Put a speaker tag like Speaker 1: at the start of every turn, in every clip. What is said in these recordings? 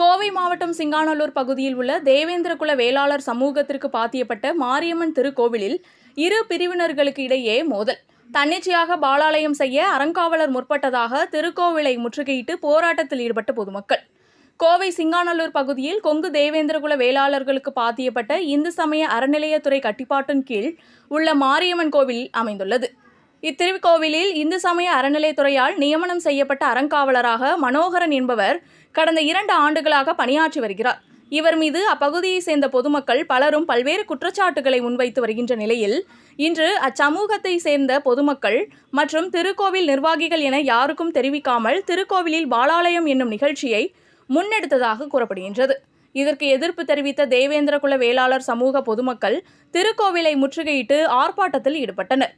Speaker 1: கோவை மாவட்டம் சிங்காநல்லூர் பகுதியில் உள்ள தேவேந்திரகுல வேளாளர் சமூகத்திற்கு பாத்தியப்பட்ட மாரியம்மன் திருக்கோவிலில் இரு பிரிவினர்களுக்கு இடையே மோதல். தன்னிச்சையாக பாலாலயம் செய்ய அறங்காவலர் முற்பட்டதாக திருக்கோவிலை முற்றுகையிட்டு போராட்டத்தில் ஈடுபட்ட பொதுமக்கள். கோவை சிங்காநல்லூர் பகுதியில் கொங்கு தேவேந்திரகுல வேளாளர்களுக்கு பாத்தியப்பட்ட இந்து சமய அறநிலையத்துறை கட்டுப்பாட்டின் கீழ் உள்ள மாரியம்மன் கோவில் அமைந்துள்ளது. இத்திருக்கோவிலில் இந்து சமய அறநிலையத்துறையால் நியமனம் செய்யப்பட்ட அறங்காவலராக மனோகரன் என்பவர் கடந்த இரண்டு ஆண்டுகளாக பணியாற்றி வருகிறார். இவர் மீது அப்பகுதியைச் சேர்ந்த பொதுமக்கள் பலரும் பல்வேறு குற்றச்சாட்டுகளை முன்வைத்து வருகின்ற நிலையில் இன்று அச்சமூகத்தை சேர்ந்த பொதுமக்கள் மற்றும் திருக்கோவில் நிர்வாகிகள் என யாருக்கும் தெரிவிக்காமல் திருக்கோவிலில் பாலாலயம் என்னும் நிகழ்ச்சியை முன்னெடுத்ததாக கூறப்படுகின்றது. இதற்கு எதிர்ப்பு தெரிவித்த தேவேந்திரகுல வேளாளர் சமூக பொதுமக்கள் திருக்கோவிலை முற்றுகையிட்டு ஆர்ப்பாட்டத்தில் ஈடுபட்டனர்.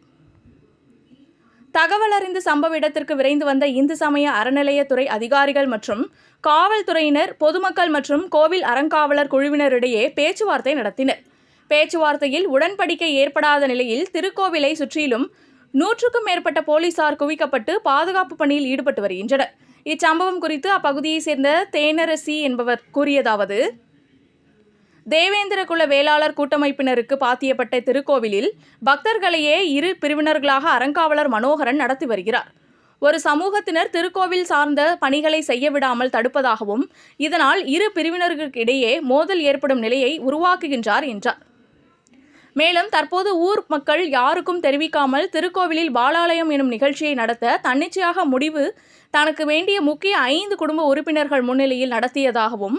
Speaker 1: தகவல் அறிந்து சம்பவ இடத்திற்கு விரைந்து வந்த இந்து சமய அறநிலையத்துறை அதிகாரிகள் மற்றும் காவல்துறையினர் பொதுமக்கள் மற்றும் கோவில் அறங்காவலர் குழுவினரிடையே பேச்சுவார்த்தை நடத்தினர். பேச்சுவார்த்தையில் உடன்படிக்கை ஏற்படாத நிலையில் திருக்கோவிலை சுற்றிலும் நூற்றுக்கும் மேற்பட்ட போலீசார் குவிக்கப்பட்டு பாதுகாப்பு பணியில் ஈடுபட்டு வருகின்றனர். இச்சம்பவம் குறித்து அப்பகுதியைச் சேர்ந்த தேனரசி என்பவர் கூறியதாவது தேவேந்திர குல வேளாளர் கூட்டமைப்பினருக்கு பாத்தியப்பட்ட திருக்கோவிலில் பக்தர்களையே இரு பிரிவினர்களாக அறங்காவலர் மனோகரன் நடத்தி வருகிறார். ஒரு சமூகத்தினர் திருக்கோவில் சார்ந்த பணிகளை செய்ய விடாமல் தடுப்பதாகவும் இதனால் இரு பிரிவினர்களுக்கிடையே மோதல் ஏற்படும் நிலையை உருவாக்குகின்றார் என்றார். மேலும் தற்போது ஊர் மக்கள் யாருக்கும் தெரிவிக்காமல் திருக்கோவிலில் பாலாலயம் எனும் நிகழ்ச்சியை நடத்த தன்னிச்சையாக முடிவு தனக்கு வேண்டிய முக்கிய ஐந்து குடும்ப உறுப்பினர்கள் முன்னிலையில் நடத்தியதாகவும்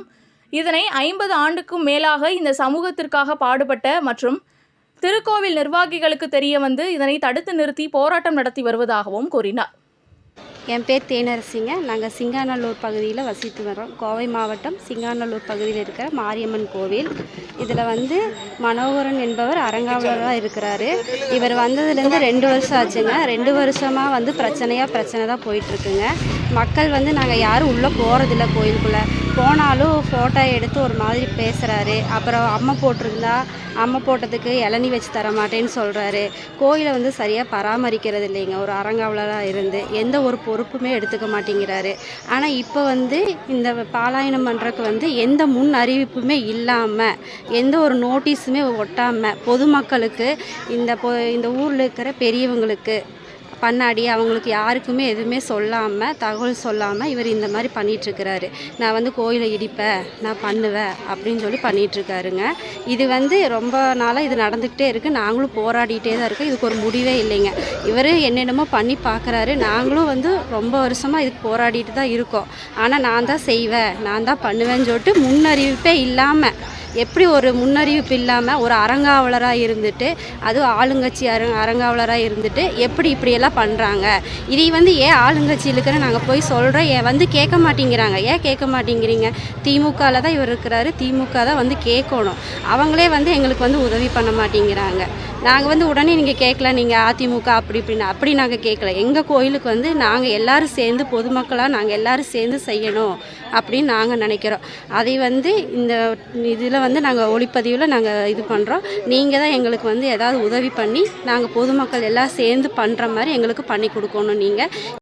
Speaker 1: இதனை ஐம்பது ஆண்டுக்கும் மேலாக இந்த சமூகத்திற்காக பாடுபட்ட மற்றும் திருக்கோவில் நிர்வாகிகளுக்கு தெரிய வந்து இதனை தடுத்து நிறுத்தி போராட்டம் நடத்தி வருவதாகவும் கூறினார்.
Speaker 2: என் பேர் தேனரசிங்க. நாங்கள் சிங்காநல்லூர் பகுதியில் வசித்து வரோம். கோவை மாவட்டம் சிங்காநல்லூர் பகுதியில் இருக்கிற மாரியம்மன் கோவில். இதில் வந்து மனோகரன் என்பவர் அரங்காவலராக இருக்கிறாரு. இவர் வந்ததுலேருந்து ரெண்டு வருஷம் ஆச்சுங்க. ரெண்டு வருஷமாக வந்து பிரச்சனையாக பிரச்சனை தான் போயிட்டுருக்குங்க. மக்கள் வந்து நாங்கள் யாரும் உள்ளே போகிறதில்ல கோயிலுக்குள்ளே. போனாலும் ஃபோட்டோ எடுத்து ஒரு மாதிரி பேசுகிறாரு அப்புறம் அம்மை போட்டிருந்தா அம்மை போட்டதுக்கு இளநி வச்சு தர மாட்டேன்னு சொல்கிறாரு கோயிலை வந்து சரியாக பராமரிக்கிறது இல்லைங்க. ஒரு அறங்காவலராக இருந்து எந்த ஒரு பொறுப்புமே எடுத்துக்க மாட்டேங்கிறாரு. ஆனால் இப்போ வந்து இந்த பாலாயனம் பண்ணுறதுக்கு வந்து எந்த முன் அறிவிப்புமே இல்லாமல் எந்த ஒரு நோட்டீஸுமே ஒட்டாமல் பொதுமக்களுக்கு இந்த பொ இந்த ஊரில் இருக்கிற பெரியவங்களுக்கு பண்ணாடி அவங்களுக்கு யாருக்குமே எதுவுமே சொல்லாமல் தகவல் சொல்லாமல் இவர் இந்த மாதிரி பண்ணிகிட்ருக்கிறாரு நான் வந்து கோயிலை இடிப்பேன் நான் பண்ணுவேன் அப்படின்னு சொல்லி பண்ணிகிட்ருக்காருங்க இது வந்து ரொம்ப நாளாக இது நடந்துக்கிட்டே இருக்குது நாங்களும் போராடிட்டே தான் இருக்கோம். இதுக்கு ஒரு முடிவே இல்லைங்க. இவர் என்னென்னமோ பண்ணி பார்க்குறாரு. நாங்களும் வந்து ரொம்ப வருஷமாக இதுக்கு போராடிட்டு தான் இருக்கோம். ஆனால் நான் தான் செய்வேன் நான் தான் பண்ணுவேன்னு சொல்லிட்டு முன்னறிவிப்பே இல்லாமல் எப்படி ஒரு முன்னறிவிப்பு இல்லாமல் ஒரு அறங்காவலராக இருந்துட்டு அதுவும் ஆளுங்கட்சி அர அறங்காவலராக இருந்துட்டு எப்படி இப்படியெல்லாம் பண்ணுறாங்க இதை வந்து ஏன் ஆளுங்கட்சி இருக்கிற நாங்கள் போய் சொல்கிறோம் ஏன் வந்து கேட்க மாட்டேங்கிறாங்க. ஏன் கேட்க மாட்டேங்கிறீங்க? திமுகவில் தான் இவர் இருக்கிறாரு. திமுக தான் வந்து கேட்கணும். அவங்களே வந்து எங்களுக்கு வந்து உதவி பண்ண மாட்டேங்கிறாங்க. நாங்கள் வந்து உடனே நீங்கள் கேட்கல நீங்கள் அதிமுக அப்படி இப்படின்னு அப்படி நாங்கள் கேட்கல. எங்கள் கோயிலுக்கு வந்து நாங்கள் எல்லோரும் சேர்ந்து பொதுமக்களாக நாங்கள் எல்லோரும் சேர்ந்து செய்யணும் அப்படின்னு நாங்கள் நினைக்கிறோம். அதை வந்து இந்த இதில் வந்து நாங்கள் ஒளிப்பதிவில் நாங்கள் இது பண்ணுறோம் நீங்கள் தான் எங்களுக்கு வந்து ஏதாவது உதவி பண்ணி நாங்கள் பொதுமக்கள் எல்லாம் சேர்ந்து பண்ணுற மாதிரி எங்களுக்கு பண்ணி கொடுக்கணும் நீங்கள்